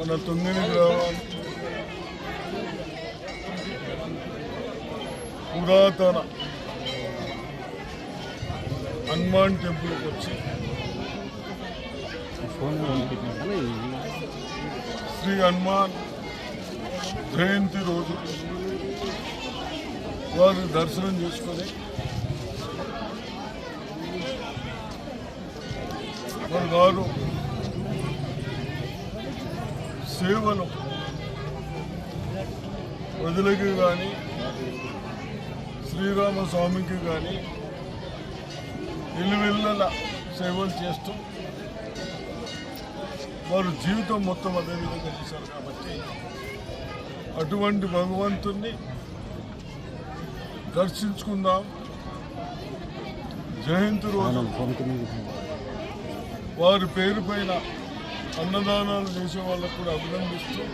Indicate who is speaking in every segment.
Speaker 1: మన తొమ్మిది గ్రామం పురాతన హనుమాన్ టెంపుల్కి వచ్చి శ్రీ హనుమాన్ జయంతి రోజు వారు దర్శనం చేసుకొని వారు గారు సేవలు ప్రజలకి కానీ శ్రీరామ స్వామికి కానీ ఇల్లు సేవలు చేస్తూ వారు జీవితం మొత్తం అదే విధంగా చేశారు కాబట్టి అటువంటి భగవంతుణ్ణి దర్శించుకుందాం. జయంతి రోజు. వారి పేరు పైన అన్నదానాలు చేసే వాళ్ళకు కూడా అభినందిస్తూ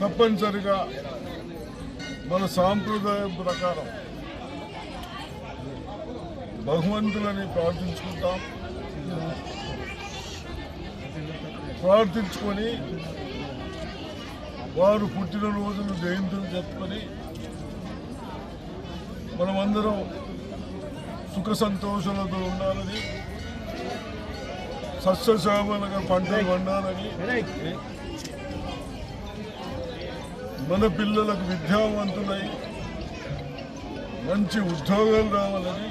Speaker 1: తప్పనిసరిగా మన సాంప్రదాయం ప్రకారం భగవంతులని ప్రార్థించుకుంటాం. ప్రార్థించుకొని వారు పుట్టినరోజులు జయంతులు జరుపుకొని మనమందరం సుఖ సంతోషాలతో ఉండాలని సస్యశ్యామలుగా పంటలు పండాలని మన పిల్లలకు విద్యావంతులై మంచి ఉద్యోగాలు రావాలని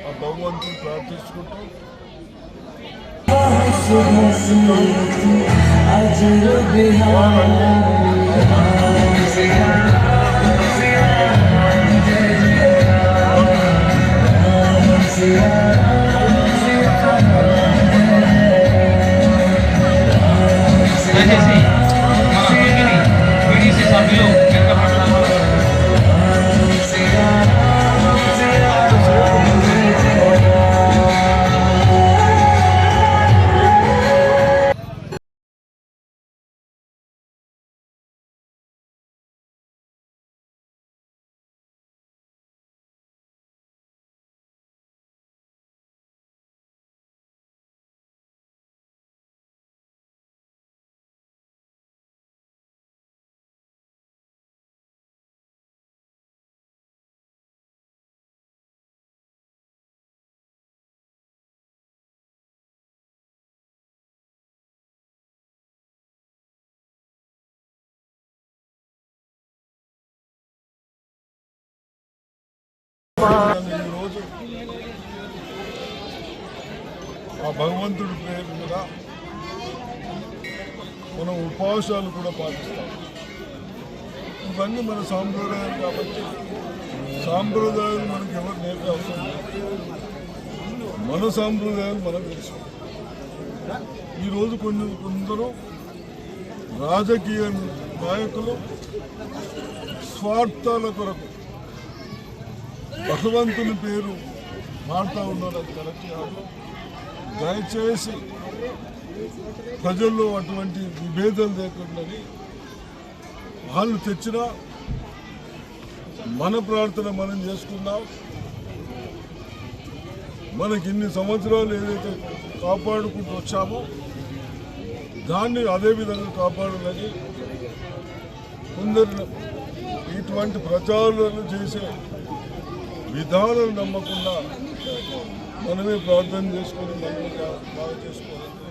Speaker 1: ఆ భగవంతుని ప్రార్థించుకుంటూ
Speaker 2: దయచేసి మన
Speaker 1: ఈరోజు ఆ భగవంతుడి పేరు మీద మనం ఉపవాసాలు కూడా పాటిస్తాం. ఇవన్నీ మన సాంప్రదాయాలు కాబట్టి సాంప్రదాయాలు మనకి ఎవరు నేర్పే అవసరం మన సాంప్రదాయాలు మనం తెలుసు. ఈరోజు కొన్ని కొందరు రాజకీయ నాయకులు స్వార్థాల కొరకు భగవంతుని పేరు మాడుతూ ఉన్నారు అది కరెక్ట్ కాదు. దయచేసి ప్రజల్లో అటువంటి విభేదాలు లేకుండా వాళ్ళు తెచ్చిన మన ప్రార్థన మనం చేసుకుందాం. మనకి ఇన్ని సంవత్సరాలు ఏదైతే కాపాడుకుంటూ వచ్చామో దాన్ని అదే విధంగా కాపాడాలని కొందరు ఇటువంటి ప్రచారాలు చేసే విధానం నమ్మకుండా మనమే ప్రార్థన చేసుకొని మనమే బాగా చేసుకోవాలి.